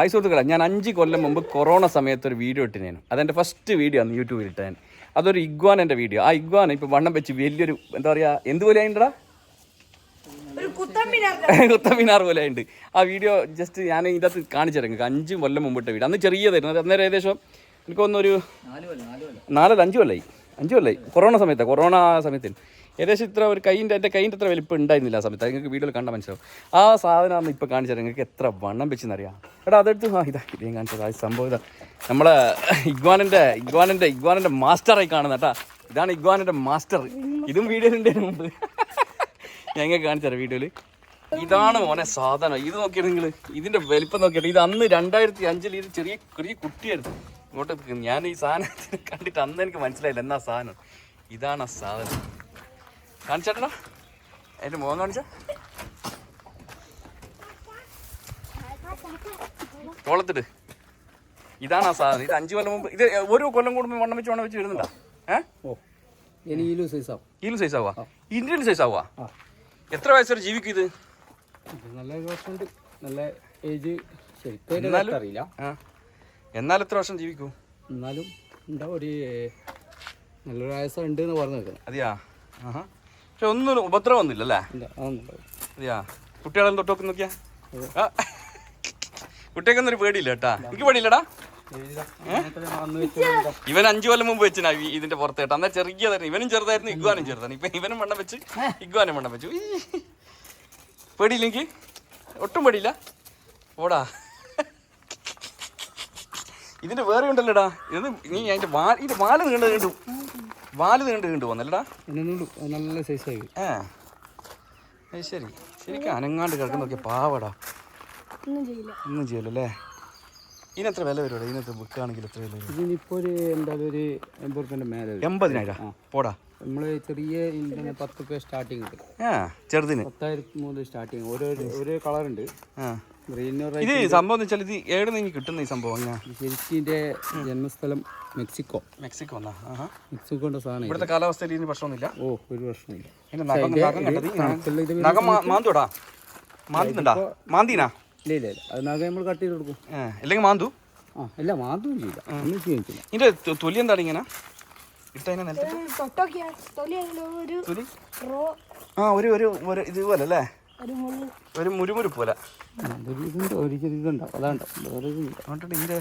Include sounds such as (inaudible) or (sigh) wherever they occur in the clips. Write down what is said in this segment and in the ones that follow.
Hi സുഹൃത്തുക്കളെ ഞാൻ അഞ്ച് കൊല്ലം മുമ്പ് കൊറോണ സമയത്ത് ഒരു വീഡിയോ ഇട്ടിനേനു അതെന്റെ ഫസ്റ്റ് വീഡിയോ ആണ് യൂട്യൂബിൽ ഇട്ടേൻ അതൊരു ഇഗ്വാനന്റെ വീഡിയോ ആ ഇഗ്വാൻ ഇപ്പോൾ വണ്ണം വെച്ച് വലിയൊരു എന്താ പറയുക എന്തുപോലെ ആയിട്ടാ ഒരു കുത്തമ്പിനാർ (laughs) കുത്തമിനാർ പോലെ ഉണ്ട് ആ വീഡിയോ ജസ്റ്റ് ഞാൻ ഇതിന്റെ കാണിച്ചു കാണിച്ചിറങ്ങി അഞ്ച് കൊല്ലം മുമ്പിട്ട വീഡിയോ അന്ന് ചെറിയതായിരുന്നു. അത് അന്നേരം ഏകദേശം എനിക്ക് തോന്നുന്നൊരു നാലല്ല അഞ്ച് കൊല്ലായി. അഞ്ച് കൊല്ലായി. കൊറോണ സമയത്താണ് കൊറോണ സമയത്തിന്. ഏകദേശം ഇത്ര ഒരു കൈന്റെ എന്റെ കൈന്റെ അത്ര വലിപ്പം ഉണ്ടായിരുന്നില്ല ആ സമയത്ത്. നിങ്ങൾക്ക് വീഡിയോയിൽ കണ്ടാൽ മനസ്സിലാവും. ആ സാധനമാണ് ഇപ്പോൾ കാണിച്ചത് നിങ്ങൾക്ക് എത്ര വണ്ണം വെച്ചെന്നറിയാം. എടാ അതെടുത്ത് ആ ഇതാ ഇതേ കാണിച്ചത് ആ സംഭവം ഇതാ. നമ്മളെ ഇഗ്വാനന്റെ ഇഗ്വാനന്റെ ഇഗ്വാനന്റെ മാസ്റ്ററായി കാണുന്ന കേട്ടാ. ഇതാണ് ഇഗ്വാനന്റെ മാസ്റ്റർ. ഇതും വീഡിയോയിൽ ഉണ്ടായിരുന്നു മുമ്പ്. ഞങ്ങൾ കാണിച്ചത് വീഡിയോയിൽ ഇതാണ് മോനെ സാധനം. ഇത് നോക്കിയിട്ട് നിങ്ങൾ ഇതിന്റെ വലിപ്പം നോക്കിയിട്ട് ഇത് അന്ന് രണ്ടായിരത്തി അഞ്ചിൽ ഇത് ചെറിയ ചെറിയ കുട്ടിയായിരുന്നു. ഇങ്ങോട്ട് ഞാൻ ഈ സാധനത്തിന് കണ്ടിട്ട് അന്ന് എനിക്ക് മനസ്സിലായില്ല എന്നാ സാധനം. ഇതാണ് ആ സാധനം. കാണിച്ചേട്ടനാ? അതിന്റെ മുഖം കാണിച്ച? തോളത്തിട്ട് ഇതാണ് ആ സാധനം. ഇത് അഞ്ചു കൊല്ലം മുമ്പ് ഇത് ഒരു കൊല്ലം കൂടുമ്പോൾ വണ്ണം വെച്ച് വണ്ണം വെച്ച് വരുന്നുണ്ടോ? ഏഹ് ഈലു സൈസാവും ഇതിലും സൈസ് ആവുക ഇന്ത്യൻ സൈസ് ആവാ എത്ര വയസ്സ് വരെ ജീവിക്കും ഇത്? നല്ല വർഷമുണ്ട് നല്ല ഏജ് ശരിക്കും എന്നാലും- അറിയില്ല. എന്നാൽ എത്ര വർഷം ജീവിക്കൂ? എന്നാലും എന്താ ഒരു നല്ലൊരു വയസ്സുണ്ട് എന്ന് പറഞ്ഞു നിൽക്കുന്നത് അതെയാ? ആഹാ. പക്ഷെ ഒന്നും ഉപദ്രവം ഒന്നുമില്ല അല്ലേ അതെയാ? കുട്ടികളെ തൊട്ടൊക്കെ നോക്കിയാ? കുട്ടിയൊക്കെ ഒരു പേടിയില്ല കേട്ടാ. എനിക്ക് പേടിയില്ലടാ? ഇവൻ അഞ്ചു കൊല്ലം മുമ്പ് വെച്ചിനാ ഇതിന്റെ പുറത്ത് കേട്ടോ. എന്നാൽ ചെറിയതായിരുന്നു ഇവനും ചെറുതായിരുന്നു ഇഗ്വാനും ചെറുതാണ്. ഇപ്പൊ ഇവനും വെണ്ണം വെച്ച് ഇഗ്വാനും വെണ്ണം വെച്ചു. പേടിയില്ലെങ്കിൽ ഒട്ടും പേടിയില്ല. ഓടാ ഇതിന്റെ വേറെ ഉണ്ടല്ലോടാ. ഇത് നീ അതിന്റെ വാ ഇതിന്റെ വാൽ നീണ്ടു വാൽ നീണ്ട് നീണ്ട് വന്നല്ലേടാ? നല്ല നല്ല സൈസായി ഏ. ശരി. ശരിക്കും അനങ്ങാണ്ട് കിടക്കുന്ന നോക്കിയ പാവടാ. ഒന്നും ചെയ്യില്ല. ഒന്നും ചെയ്യല്ലേ ഇതിനെത്ര വില വരുമോ ബുക്ക് ബുക്കാണെങ്കിൽ എത്ര വില വരും? ഇതിനിപ്പോൾ ഒരു എന്താ ഒരു എൺപത് റുപ്യന്റെ മേലെ വരും. എൺപതിനായിരം? പോടാ. നമ്മൾ ചെറിയ പത്ത് റുപ്യ സ്റ്റാർട്ടിങ് ഉണ്ട്. ആ ചെറുതിന്. പത്തായിരത്തി മൂന്ന് സ്റ്റാർട്ടിങ് ഓരോ ഓരോ കളറുണ്ട് ആ. ഇത് സംഭവം എന്ന് വെച്ചാൽ ഇത് ഏടെ നിന്ന് കിട്ടുന്ന ഈ സംഭവം ശരിക്കിന്റെ ശരിക്കും ഇതിന്റെ ജന്മസ്ഥലം മെക്സിക്കോ. മെക്സിക്കോ മെക്സിക്കോന്റെ സാധനം. ഇവിടുത്തെ കാലാവസ്ഥയിൽ ഇതിന് പ്രശ്നമൊന്നുമില്ല. ഓ ഒരു പ്രശ്നമില്ല. അതിന്റെ നഖം നഖം കണ്ടത് ഈ കണക്കുള്ള ഇത് നഖം മാ- മാന്തൂടാ മാന്തുന്നുണ്ടാ? മാന്തീനാ? ഇല്ല ഇല്ല അത് നഖം നമ്മൾ കട്ട് ചെയ്ത് കൊടുക്കും. അല്ലെങ്കിൽ മാന്തു. ആ ഇല്ല മാന്തു ചെയ്യില്ല. ഒന്നും ചെയ്യില്ല. ഇതിന്റെ തൊലി എന്താണ് ഇങ്ങനെ? ഇട്ടതിനെ തൊലി ആ ഒരു ഒരു ഒരു ഇതുപോലെ അല്ലേ? ഒരു മുരുമുരു പോലെ ഇതുണ്ട് അതാണ്ടോ വേറെ ഇതുണ്ട്. ഇതിന്റെ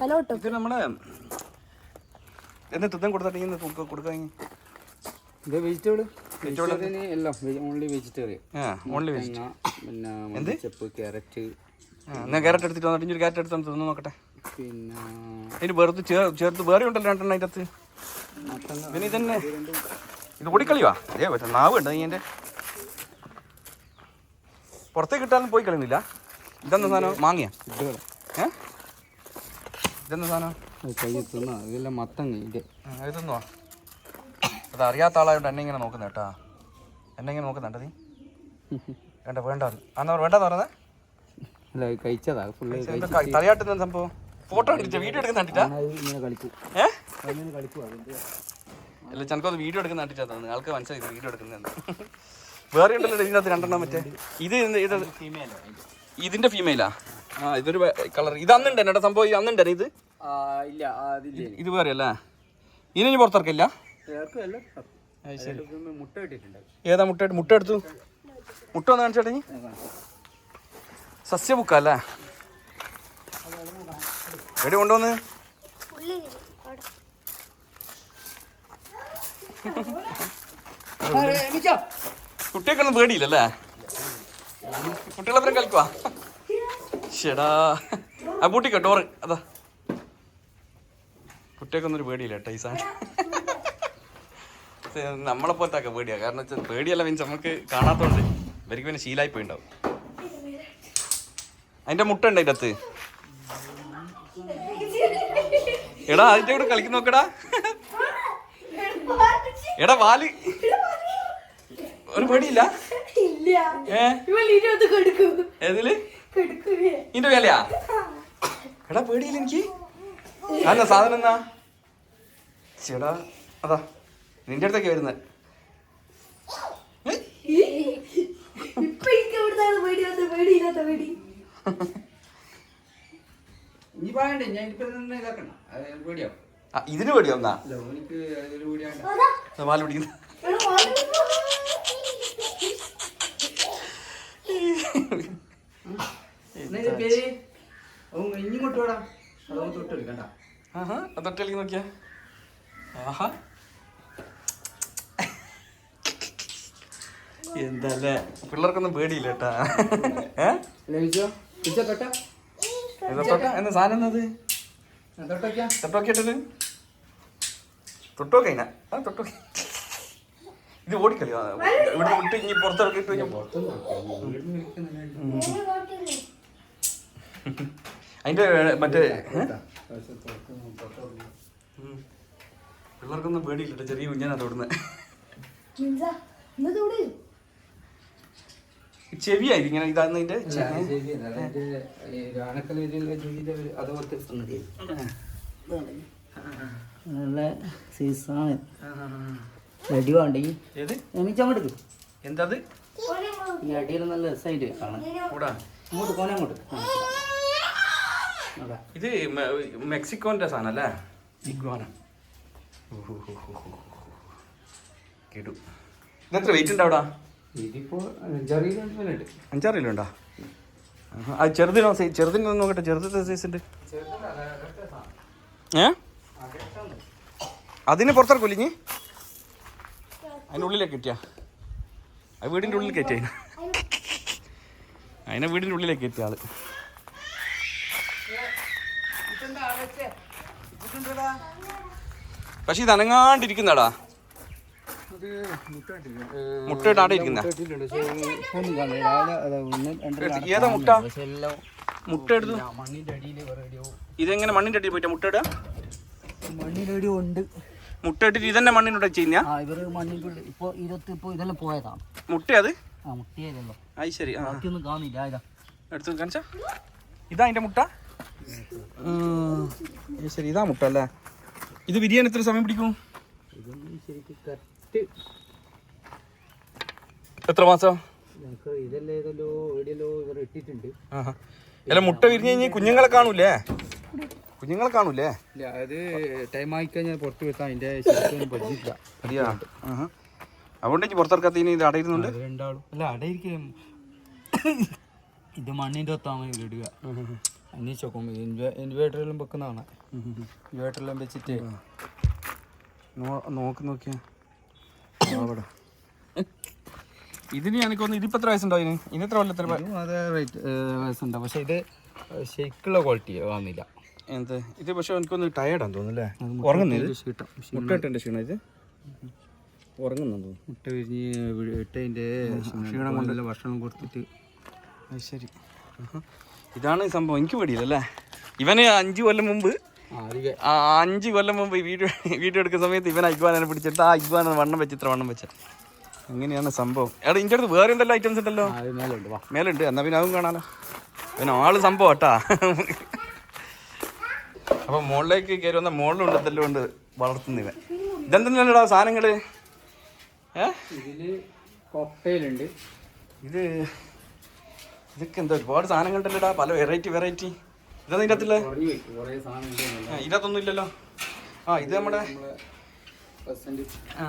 തല ഇത് നമ്മളെ കൊടുത്തിട്ട് കൊടുക്കാൻ ഇത് വെജിറ്റബിൾ എല്ലാം ഓൺലി വെജിറ്റേറിയൻ ഓൺലി പിന്നെ മല്ലിച്ചപ്പ് ക്യാരറ്റ്. ഞാൻ ക്യാരറ്റ് എടുത്തിട്ട് വന്നിട്ട് ഇനി ഒരു ക്യാരറ്റ് എടുത്ത് തിന്നു നോക്കട്ടെ. പിന്നെ അതിന് ചേർത്ത് വേറെ ഉണ്ടല്ലോ രണ്ടെണ്ണം അതിന്റെ അകത്ത് പിന്നെ ഇതന്നെ. ഇത് ഓടിക്കളിവാ അതേ പറ്റ നാവ് ഉണ്ട് നീ എന്റെ? പുറത്തേക്ക് ഇട്ടാലും പോയി കളിയുന്നില്ല. ഇതെന്താ സാധനം? മാങ്ങിയ? ഏ? ഇതെന്താ സാധനം? അത് കൈ തിന്ന. ഇതെല്ലാം മത്തങ്ങ ഇത്. ആ, അത് അറിയാത്ത ആളായോണ്ട് എന്നെ ഇങ്ങനെ നോക്കുന്ന കേട്ടാ. എന്നെ ഇങ്ങനെ നോക്കുന്നുണ്ട് നീ? വേണ്ട വേണ്ട. അന്ന് വേണ്ടെന്ന് പറഞ്ഞത് അല്ല കഴിച്ചതാ. ഫുള്ള് തലയാട്ടുന്ന സംഭവം? ഫോട്ടോ എടുത്തിട്ട് വീഡിയോ എടുക്കുന്ന കണ്ടിട്ടാ? ഇങ്ങനെ കളിക്കും. അല്ല ചെനക്കൊന്ന് വീഡിയോ എടുക്കുന്ന കണ്ടിട്ടാ തോന്നുന്നു. ആൾക്ക് മനസ്സിലായി വീഡിയോ എടുക്കുന്നതെന്ന് വേറെ ഉണ്ടല്ലോ ഇതിനകത്ത് രണ്ടെണ്ണം മറ്റേ. ഇത് ഇത് ഇതിന്റെ ഫീമെയിലാ ആ? ഇതൊരു കളർ ഇത് അന്നുണ്ട് എന്നോട് സംഭവം ഇത് അന്നുണ്ട് ഇത്? ഇല്ല അതില്ല ഇത് വേറെ അല്ലേ ഇനി പുറത്തിറക്കില്ല? ഏതാ മുട്ട എടുത്ത്- മുട്ട എടുത്തു? മുട്ട ഒന്ന് കാണിച്ചേട്ടാ നീ സസ്യ അല്ലേ? എവിടെ കൊണ്ടുവന്ന്. കുട്ടിയൊക്കെ പേടിയില്ലല്ലേ? കുട്ടികളെത്ര കളിക്കുവാ. ഷെടാ ആ പൂട്ടിക്കോ ഡോറ്. അതാ. കുട്ടിയൊക്കെ ഒരു പേടിയില്ല കേട്ടോ ഈ സാധനം. നമ്മളെ പോലത്തെ പേടിയാ. കാരണം വെച്ചാൽ പേടിയല്ല മീൻസ് നമുക്ക് കാണാത്തോണ്ട് ഇവർക്ക് പിന്നെ ശീലായി പോയിണ്ടാവും. അതിന്റെ മുട്ട ഉണ്ട് അതിന്റെ അകത്ത് എടാ അതിന്റെ കൂടെ കളിക്കുന്ന നോക്കടാ. എടാ വാൽ. ഒരു പടിയില്ല? ഏതിൽ? ഇന്റെ ഇതിന്റെ വിലയാ? എടാ പേടിയില്ല എനിക്ക്. അല്ല സാധനം എന്നാ ചേടാ അതാ നിന്റെ അടുത്തൊക്കെ വരുന്നത് ഇനി പറയണ്ടേ ഞാൻ ഇപ്പൊ ഇതാക്കണം ഇതാക്കണ്ട. അത് പേടിയാവും. ഇതിന് പേടി അതാ. പാൽ പിടിക്കുന്ന എടാ, വാങ്ങ്. ഇങ്ങോട്ട് വേടാ അതൊന്ന് തൊട്ട് എടുക്കണ്ട. ആഹാ തൊട്ടേക്ക് നോക്കിയാ. ആഹാ. എന്തല്ലേ? പിള്ളേർക്കൊന്നും പേടിയില്ല കേട്ടാ. ഏ? തൊട്ട? എന്താ സാധനം എന്നത്? ആ തൊട്ടോക്കെ. ഇത് ഓടിക്കളി. ഇവിടെ വിട്ട് ഇനി പുറത്തിറക്കിട്ട് അതിന്റെ മറ്റേ. പിള്ളേർക്കൊന്നും പേടിയില്ല ചെറിയ കുഞ്ഞാണ് തൊടുന്നത് ചെവിയായിരിക്കും ഇങ്ങനെ ഇതാന്ന് ഇതിന്റെ നല്ല സീസാണ്. റെഡി വേണ്ടെങ്കിൽ ഏത്? എണീച്ചങ്ങോട്ട് എന്താ ഈ അടിയിൽ നല്ല രസമായിട്ട് കൂടാ. അങ്ങോട്ട് അങ്ങോട്ട്. ഇത് മെക്സിക്കോന്റെ സാധനം അല്ലേ ഇഗ്വാന കേട്ടു ഇതെത്ര വെയിറ്റ് ഉണ്ട് അവിടെ ഇതിപ്പോ ചെറിയ ഉണ്ട് അഞ്ചാറ് കിലോ ഉണ്ടോ ആഹാ. ആ ചെറുതിനോ സൈസ് ചെറുതിനോ നോക്കട്ടെ. ചെറുതത്തെ സൈസ് ഉണ്ട്? ഏ? അതിന് പുറത്തിറക്കൂല ഇനി ഉള്ളിലേക്ക് കയറ്റിയാ അത് വീടിന്റെ ഉള്ളിൽ കയറ്റിയ അതിനെ. വീടിന്റെ ഉള്ളിലേക്ക് കയറ്റിയ ആൾ. പക്ഷെ ഇത് അനങ്ങാണ്ടിരിക്കുന്നടാ. ഇരിക്കുന്ന. ഏതാ മുട്ട? മുട്ട എടുത്തു മണ്ണിന്റെ ഇതെങ്ങനെ മണ്ണിന്റെ അടിയിൽ പോയിട്ട് മുട്ട ഇടുക ഉണ്ട്. മുട്ട ഇട്ടിട്ട് ഇതന്നെ മണ്ണിനോട് ചെയ്യുന്ന ഇരുപത്തി ഇപ്പോൾ ഇതെല്ലാം പോയതാണ്. മുട്ട അത് ആ അത് ശരി കാണില്ല ഇതാ. എടുത്തു കാണിച്ചാ. ഇതാ അതിന്റെ മുട്ട. ശരി ഇതാ മുട്ട അല്ലേ? ഇത് വിരിയാൻ എത്ര സമയം പിടിക്കും? ശരിക്കും എത്ര മാസം? ഞങ്ങൾക്ക് ഇതെല്ലാം എവിടെയല്ലോ ഇവർ ഇട്ടിട്ടുണ്ട്. അല്ല മുട്ട വിരിഞ്ഞ് കഴിഞ്ഞാൽ കുഞ്ഞുങ്ങളെ കാണൂലേ കുഞ്ഞുങ്ങളെ കാണൂലേ ഇല്ല അത് ടൈം ആയി കഴിഞ്ഞാൽ പുറത്ത് വെച്ചാൽ അതിന്റെ ശരിക്കും പറ്റില്ല അറിയാ ആഹാ. അതുകൊണ്ട് ഇനി പുറത്തിറക്കാത്തതിന് ഇത് അടയിരുന്നുണ്ട്? രണ്ടാളും. അല്ല അടയിരിക്കും. ഇത് മണ്ണിന്റെ ഒത്താമ ഇടുക. അന്വേഷിച്ചോക്കും ഇൻവേർട്ടറെല്ലാം വെക്കുന്നതാണ്. ഇൻവേർട്ടറെല്ലാം വെച്ചിട്ട്. നോക്കി നോക്കിയാ. ഇതിന് എനിക്കൊന്ന് ഇതിപ്പോ എത്ര വയസ്സുണ്ടോ ഇതിന്? ഇനി എത്ര കൊല്ലം എത്ര ഇതും അതേ റേറ്റ് വയസ്സുണ്ട് പക്ഷെ ഇത് ശരിക്കുള്ള ക്വാളിറ്റി വന്നില്ല എന്ത്? ഇത് പക്ഷെ എനിക്കൊന്ന് ടയർഡാന്ന് തോന്നുന്നല്ലേ ഉറങ്ങുന്നില്ല ക്ഷീട്ടം മുട്ട ഇട്ടെ ക്ഷീണം ഇത്? ഉറങ്ങുന്നു തോന്നുന്നു. മുട്ട വിരിഞ്ഞ് ഇട്ടതിന്റെ ക്ഷീണം കൊണ്ടല്ല ഭക്ഷണം കൊടുത്തിട്ട്? അത് ശരി. ഇതാണ് സംഭവം. എനിക്ക് പേടിയില്ലല്ലേ ഇവന് അഞ്ച് കൊല്ലം മുമ്പ് അഞ്ച് കൊല്ലം മുമ്പ് ഈ വീഡിയോ (laughs) വീഡിയോ എടുക്കുന്ന സമയത്ത് ഇവൻ അഗ്വാനെ പിടിച്ചിട്ട് ആ അഗ്വാന വണ്ണം വെച്ച് ഇത്ര വണ്ണം വെച്ച. അങ്ങനെയാണ് സംഭവം? എടാ ഇന്റെ അടുത്ത് വേറെ ഉണ്ടല്ലോ? ഐറ്റംസ് ഉണ്ടല്ലോ മേലുണ്ട് വാ. മേലുണ്ട്. എന്നാ പിന്നെ അതും കാണാലോ. പിന്നെ ആൾ സംഭവം കേട്ടാ (laughs) അപ്പൊ മുകളിലേക്ക് കയറി വന്ന മുകളിലുണ്ട് എന്തെല്ലാം ഉണ്ട് വളർത്തുന്ന ഇവൻ. ഇതെന്തെല്ലാടാ സാധനങ്ങൾ? ഇത് ഇതൊക്കെ എന്താ ഒരുപാട് സാധനങ്ങളുണ്ടല്ലോടാ. പല വെറൈറ്റി വെറൈറ്റി ഇതാ ഇതിന്റെ അകത്തുള്ള ഇതിനകത്തൊന്നും ഇല്ലല്ലോ. ആ ഇത് നമ്മുടെ ആ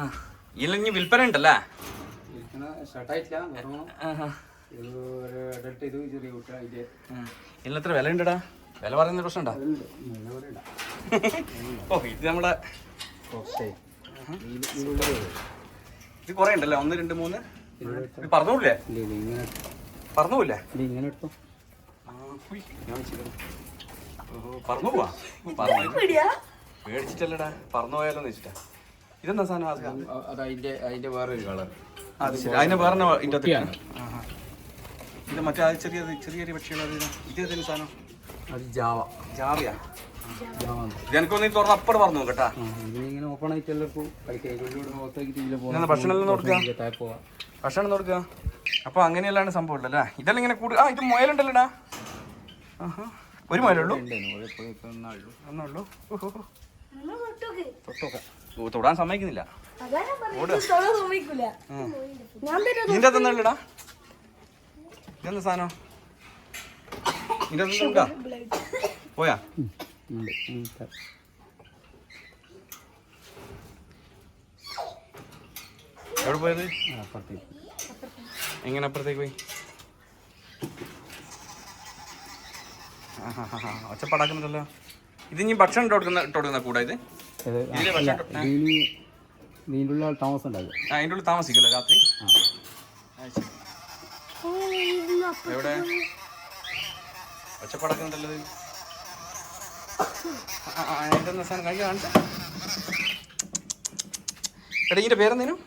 ഇല്ലെങ്കിൽ വിൽപ്പന ഉണ്ടല്ലേ? ഇരിക്കണ ഷർട്ടായിട്ടില്ല കാരണം ആഹാ. ഇത് ഒരു അഡൽട്ട് ഇത് ചെറിയ കുട്ടി അതിന്റെ ആ. ഇതിന് എത്ര വില ഉണ്ടടാ? വില പറയുന്ന പ്രശ്നമുണ്ടോ? ഇടാം ഓ ഇത് നമ്മുടെ ഇത് കൊറേ ഉണ്ടല്ലേ? ഒന്ന് രണ്ട് മൂന്ന്? പറഞ്ഞൂല്ലേ പറഞ്ഞൂല്ലേ ഇങ്ങനെ എടുത്തോ. ഞാൻ. പറന്നു പോവാ? പേടിച്ചിട്ടല്ലടാ പറന്നു പോയാലോ വെച്ചിട്ടാ. ഇതെന്താ സാധനം അത് അ- അത് അതിന്റെ അതിന്റെ വേറൊരു കളർ. അത് ശരി. ഇത് മറ്റേ ചെറിയ ചെറിയ ചെറിയ പക്ഷികൾ ഇത് ഏതെങ്കിലും സാധനം? അത് ജാവ. ജാവിയാ? ജാവ ഇത് എനിക്കൊന്ന് ഈ തുറന്ന് അപ്പടെ പറഞ്ഞു കേട്ടാ. ഇങ്ങനെ ഓപ്പൺ ഭക്ഷണം കൊടുക്കുക അപ്പൊ അങ്ങനെയല്ലാണ് സംഭവം ഇതെല്ലാം ഇങ്ങനെ കൂടുതൽ ആ ഇത് മുയലുണ്ടല്ലോടാ. ആഹാ. ഒരു ഓ തൊടാൻ സമ്മതിക്കുന്നില്ല. നിന്റെ തന്നല്ലടാ ഇതെന്താ സാധനം? നിന്റെ പോയാ. എവിടെ പോയത്? അപ്പുറത്തേക്ക്. എങ്ങനെ അപ്പുറത്തേക്ക് പോയി? ഒച്ചപ്പാടാക്കുന്നുണ്ടല്ലോ ഇത് ഇനി ഭക്ഷണം ഇട്ട് കൊടുക്കുന്ന ഇട്ട് കൊടുക്കുന്ന കൂടെ ഇത്? ഇതിന്റെ ഉള്ള താമസം ഉണ്ടാകും ആ അതിന്റെ ഉള്ളിൽ താമസിക്കുമല്ലോ രാത്രി. എവിടെ? ഒച്ചപ്പാടാക്കുന്നുണ്ടല്ലോ സാധനം? കഴിക്കാൻ കാണിച്ച. എടാ ഇതിന്റെ പേരെന്തേനും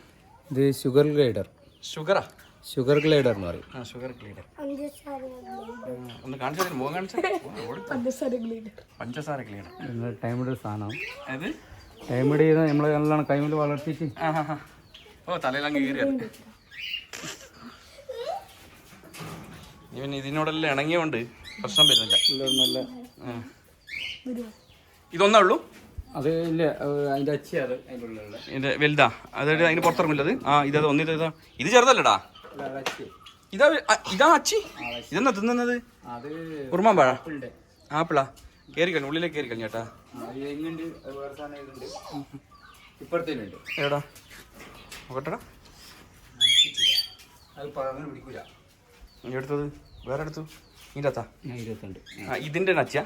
ഇത് ഷുഗർ ഗ്രൈഡർ. ഷുഗറാ? ഷുഗർ ഗ്ലൈഡർ എന്ന് പറയും. ആ ഷുഗർ ക്ലീഡർ ഒന്ന് കാണിച്ചു മുഖം കാണിച്ചു? പഞ്ചസാര ടൈമിന്റെ സാധനം. അത് ടൈം ചെയ്ത് നമ്മൾ നല്ലോണം കൈമിൽ വളർത്തിയിട്ട്. ഓ തലയിലങ്ങ് കീറിയത് ഇവൻ ഇതിനോടെല്ലാം ഇണങ്ങിയോണ്ട് പ്രശ്നം വരുന്നില്ല. നല്ല. ഇതൊന്നേ ഉള്ളൂ? അത് ഇല്ല അതിന്റെ അച്ഛ അത് അതിന്റെ ഉള്ളിലുള്ള. ഇതിന്റെ വലുതാ. അതായത് അതിന് പുറത്തിറങ്ങില്ലത് ആ ഇതാ ഒന്നിത് ഇതാ. ഇത് ചെറുതല്ലടാ. ഇതാ ഇതാ അച്ചി? ഇതെന്നാ തിന്നുന്നത്? അത് ഉറുമാൻ പഴ. ആപ്പിളാ? ഉള്ളിലേക്ക് കഴിഞ്ഞു ചേട്ടാ എവിടാ? നോക്കട്ടെടാ. എടുത്തത്? വേറെ എടുത്തു? ഇതിന്റെ അത്താ ഞാൻ ഇരുപത്തിണ്ട് ആ ഇതിന്റെ നച്ചിയാ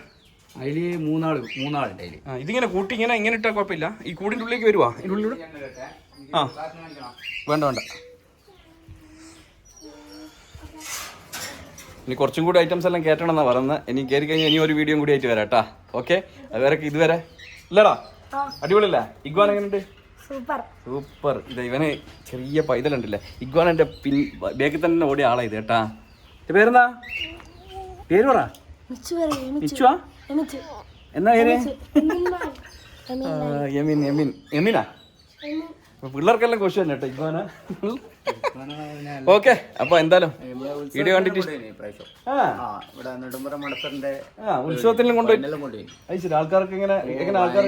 അതിൽ മൂന്നാൾ മൂന്നാളുണ്ട് അതിൽ ആ ഇതിങ്ങനെ കൂട്ടി ഇങ്ങനെ ഇങ്ങനെ ഇട്ടാൽ കുഴപ്പമില്ല. ഈ കൂടിന്റെ ഉള്ളിലേക്ക് വരുവാ. ഇതിന്റെ ഉള്ളിലൂടെ? ആ. വേണ്ട വേണ്ട. ഇനി കുറച്ചും കൂടി ഐറ്റംസ് എല്ലാം കയറ്റണം എന്നാ പറയുന്നത്. ഇനി കയറി കഴിഞ്ഞാൽ ഇനി ഒരു വീഡിയോ കൂടി ആയിട്ട് വരാം കേട്ടാ ഓക്കെ അതുവരെ ഇതുവരെ ഇല്ലടാ. അടിപൊളിയല്ലേ? ഇഗ്വാൻ എങ്ങനെയുണ്ട്? സൂപ്പർ. സൂപ്പർ. ഇത് ഇവന് ചെറിയ പൈതലുണ്ടല്ലേ ഇഗ്വാൻ എന്റെ പിൻ ബേക്കിൽ തന്നെ ഓടിയ ആളാ ഇത് കേട്ടാ. പേരെന്താ? പേര് പറ. എന്നാ പേര്? യമീൻ യമീനാ അപ്പൊ പിള്ളേർക്കെല്ലാം കൊച്ചു തന്നെ കേട്ടോ ഇഗ്വാന. ഓക്കെ അപ്പൊ എന്തായാലും വീഡിയോ കണ്ടിട്ട് ഉത്സവത്തിലും കൊണ്ടുപോയി. കൊണ്ടുപോയി. ആൾക്കാർക്ക് ഇങ്ങനെ എങ്ങനെ ആൾക്കാർ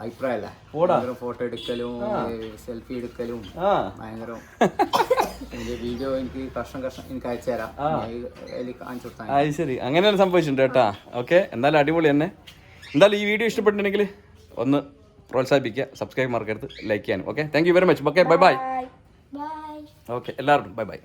അഭിപ്രായമല്ല ഫോട്ടോ എടുക്കലും സെൽഫി എടുക്കലും ഭയങ്കര. വീഡിയോ (laughs) എനിക്ക് കഷ്ണം കഷ്ണം എനിക്ക് അയച്ചു തരാം. കാണിച്ചു അത് ശരി അങ്ങനെയാണ് സംഭവിച്ചിട്ടുണ്ട് കേട്ടാ. ഓക്കെ എന്തായാലും അടിപൊളി തന്നെ. എന്തായാലും ഈ വീഡിയോ ഇഷ്ടപ്പെട്ടിട്ടുണ്ടെങ്കിൽ ഒന്ന് പ്രോത്സാഹിപ്പിക്കുക സബ്സ്ക്രൈബ് മറക്കരുത് ലൈക്ക് ചെയ്യാനും. Okay thank you very much okay bye bye bye okay എല്ലാവർക്കും ബൈ ബൈ